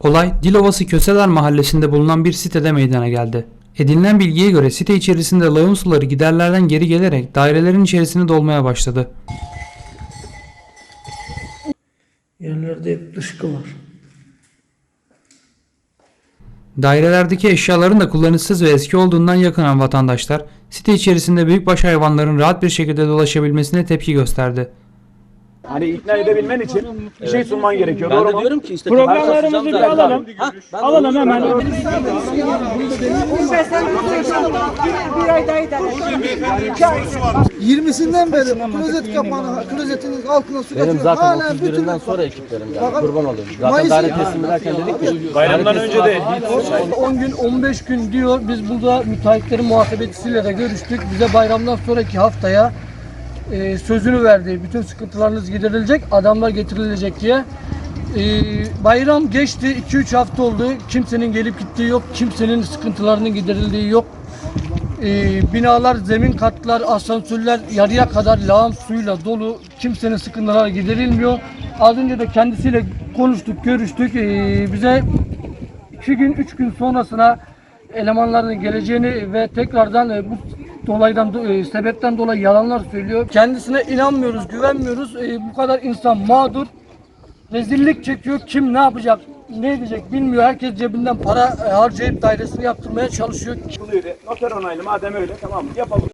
Olay Dilovası Köseler mahallesinde bulunan bir sitede meydana geldi. Edinilen bilgiye göre site içerisinde lağım suları giderlerden geri gelerek dairelerin içerisine dolmaya başladı. Yerlerde hep dışkı var. Dairelerdeki eşyaların da kullanışsız ve eski olduğundan yakınan vatandaşlar site içerisinde büyükbaş hayvanların rahat bir şekilde dolaşabilmesine tepki gösterdi. Hani ikna edebilmen için bir şey sunman gerekiyor. Ben Doğru de mu? diyorum ki işte Programlarımızı bir alalım. Ha, ben de Alalım onu hemen. Bir ay daha idare İki ay. 20'sinden beri klozet kapağını, klozetin altına su Benim zaten Hala 31'inden bütün sonra ekiplerim geldi. Bakın, Kurban olayım. Zaten daire teslim ederken dedik ki Bayramdan daire önce de 10 gün 15 gün diyor. Biz burada müteahhitlerin muhasebecisiyle de görüştük. Bize bayramdan sonraki haftaya e, sözünü verdi. Bütün sıkıntılarınız giderilecek, adamlar getirilecek diye. E, bayram geçti. 2-3 hafta oldu. Kimsenin gelip gittiği yok. Kimsenin sıkıntılarının giderildiği yok. E, binalar, zemin katlar, asansörler yarıya kadar lağım suyla dolu. Kimsenin sıkıntıları giderilmiyor. Az önce de kendisiyle konuştuk, görüştük. E, bize iki gün, üç gün sonrasına elemanların geleceğini ve tekrardan e, bu dolaydan do- e, sebepten dolayı yalanlar söylüyor. Kendisine inanmıyoruz, güvenmiyoruz. E, bu kadar insan mağdur. Rezillik çekiyor. Kim ne yapacak, ne edecek bilmiyor. Herkes cebinden para e, harcayıp dairesini yaptırmaya çalışıyor. Noter onaylı madem öyle tamam yapalım.